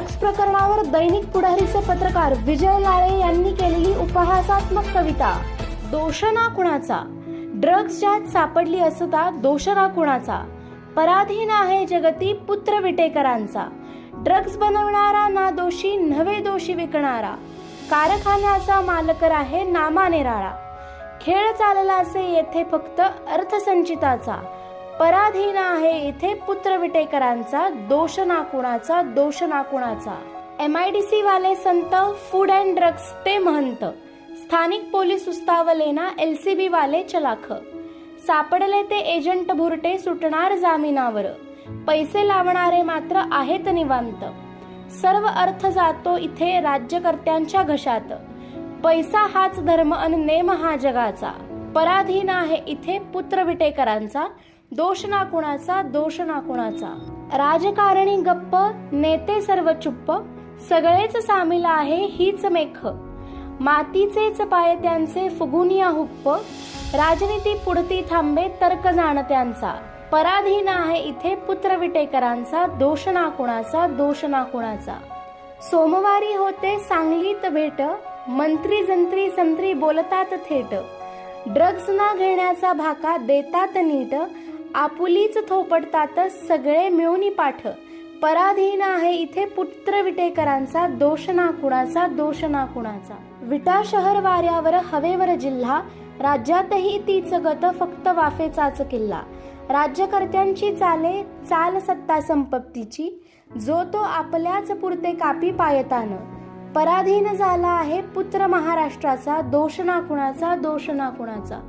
प्रकरणावर दैनिक पुढारीचे पत्रकार विजय लाळे यांनी केलेली उपहासात्मक कविता दोषणा कुणाचा? ड्रग्ज ज्यात सापडली असता दोषना कुणाचा? पराधीन आहे जगती पुत्र विटेकरांचा. ड्रग्ज बनवणारा ना दोषी नवे दोषी विकणारा. कारखान्याचा मालकर आहे नामा निराळा खेळ चालला असे येथे फक्त अर्थसंचिताचा. पराधीन आहे इथे पुत्र विटेकरांचा दोष नाकुणाचा दोष नाकुणाचा. एम आय डी सी वाले संत फूड अँड ड्रग्स ते महंत. स्थानिक पोलीस उस्तावले ना एल सी बी वाले चलाख. सापडले ते एजंट भुरटे सुटणार जामिनावर. पैसे लावणारे मात्र आहेत निवांत. सर्व अर्थ जातो इथे राज्यकर्त्यांच्या घशात. पैसा हाच धर्म अन नेम हा जगाचा. पराधीन आहे इथे पुत्र विटेकरांचा दोष ना कुणाचा दोष ना कुणाचा. राजकारणी गप्प नेते सर्व चुप्प सगळेच सामील आहे हीच मेख. मातीचेच पाय त्यांचे फुगुनिया हुप्प. राजनीती पुढती थांबे तर्क जाण त्यांचा. पराधीन आहे इथे पुत्र विटेकरांचा दोष ना कुणाचा दोष ना कुणाचा. सोमवारी होते सांगलीत भेट मंत्री जंत्री संत्री बोलतात थेट. ड्रग्ज ना घेण्याचा भाका देतात नीट आपुलीच थोपडतात सगळे मिळून पाठ. पराधीन आहे इथे पुत्र विटेकरांचा दोष ना कुणाचा दोष ना कुणाचा. विटा शहर वाऱ्यावर हवेवर जिल्हा राज्यातही तीच गत फक्त वाफेचाच किल्ला. राज्यकर्त्यांची चाले चाल सत्ता संपत्तीची जो तो आपल्याच पुरते कापी पायतान. पराधीन झाला आहे पुत्र महाराष्ट्राचा दोष ना कुणाचा दोष ना कुणाचा.